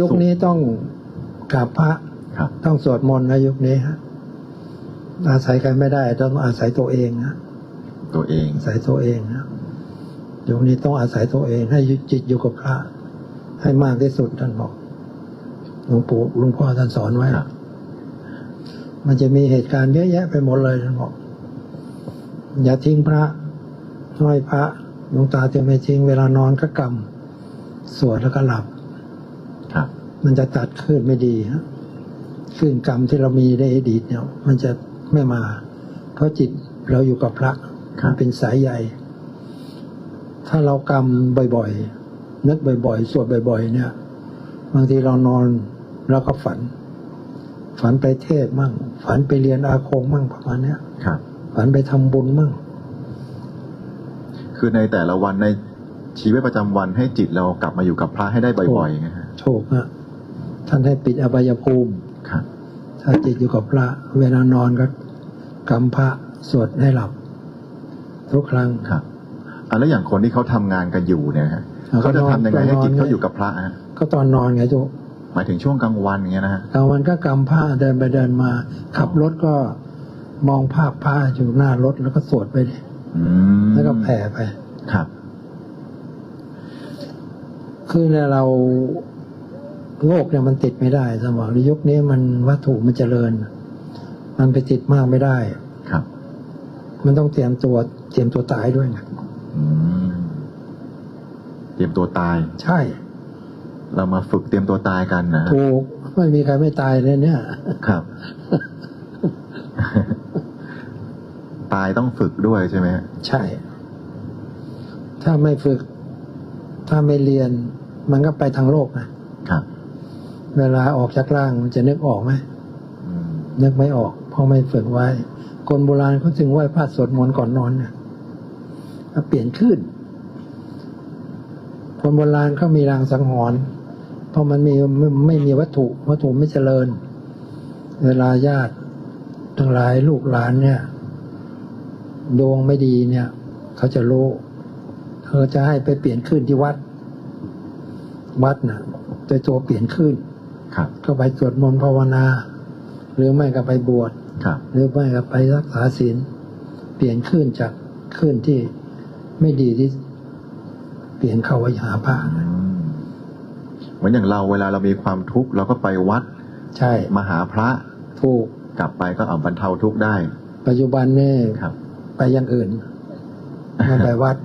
ยุคนี้ต้องกราบพระครับต้องสวดมนต์นะยุคนี้ฮะอาศัยกันไม่ได้ต้องอาศัยตัวเองนะตัวเองอาศัยตัวเองนะยุคนี้ต้องอาศัยตัวเอง ให้จิตอยู่กับพระ ให้มากที่สุดท่านบอกหลวงปู่หลวงพ่อท่านสอนไว้ครับมันจะมีเหตุการณ์เยอะแยะไปหมดเลยท่านบอก อย่าทิ้งพระห้อยพระหลวงตาจะไม่ทิ้งเวลานอนก็กำสวดแล้วก็หลับครับ มันจะตัดขึ้นไม่ดีฮะขึ้นกรรมที่เรามีในอดีตเนี่ย มันจะไม่มา เพราะจิตเราอยู่กับพระครับมันเป็นสายใหญ่ถ้าเรากรรมบ่อยๆนึกบ่อยๆสวดบ่อย ๆ เนี่ย บางทีเรานอนแล้วก็ฝัน ฝันไปเทศมั่ง ฝันไปเรียนอาคมมั่งประมาณเนี้ยครับฝันไปทำบุญมั่ง คือในแต่ละวันในชีวิตประจำวันให้จิตเรากลับมาอยู่กับพระให้ได้บ่อยๆไงฮะ ถูกนะท่านให้ปิดอบายภูมิครับ ถ้าจิตอยู่กับพระ เวลานอนก็กำพระสวดให้หลับ ทุกครั้งครับอะแล้วอย่างคนที่เขาทำงานกันอยู่เนี่ยฮะอะเขาจะทำยังไงให้จิตก็นอนเขาอยู่กับพระฮะก็ตอนนอนไงจุหมายถึงช่วงกลางวันอย่างเงี้ยนะฮะกลางวันก็กำผ้าเดินไปเดินมา ขับรถก็มองภาพผ้าอยู่หน้ารถแล้วก็สวดไปดิอืมแล้วก็แผ่ไปครับ คือเนี่ยเรา โลกเนี่ยมันติดไม่ได้สมองในยุคนี้มันวัตถุมันเจริญ มันไปติดมากไม่ได้ครับ มันต้องเตรียมตัวเตรียมตัวตายด้วยไงอืมเตรียมตัวตาย ใช่ เรามาฝึกเตรียมตัวตายกันนะฮะถูกไม่มีใครไม่ตายเลยเนี่ย ครับ ตายต้องฝึกด้วยใช่ไหมฮะใช่ ถ้าไม่ฝึก ถ้าไม่เรียน มันก็ไปทางโลกนะครับ เวลาออกจากร่างมันจะนึกออกไหมอืมนึกไม่ออก เพราะไม่ฝึกไว้ คนโบราณเขาจึงไหว้พระสวดมนต์ก่อนนอนเนี่ยแล้วเปลี่ยนขึ้น คนโบราณเขามีรางสังหรณ์เพราะมันมีไม่ไม่มีวัตถุ วัตถุไม่เจริญ เวลาญาติทั้งหลายลูกหลานเนี่ยดวงไม่ดีเนี่ย เขาจะรู้เขาจะให้ไปเปลี่ยนขึ้นที่วัด วัดน่ะโดยตัวเปลี่ยนขึ้น ครับก็ไปสวดมนต์ภาวนา หรือไม่ก็ไปบวชครับหรือไม่ก็ไปรักษาศีลเปลี่ยนขึ้นจากขึ้นที่ไม่ดีที่เปลี่ยนเข้าวิหาพระอืมเหมือนอย่างเราเวลาเรามีความทุกข์เราก็ไปวัด ใช่มาหาพระถูกกลับไปก็เอาบรรเทาทุกข์ได้ ปัจจุบันนี่ครับ ไปอย่างอื่นไมาไปวัด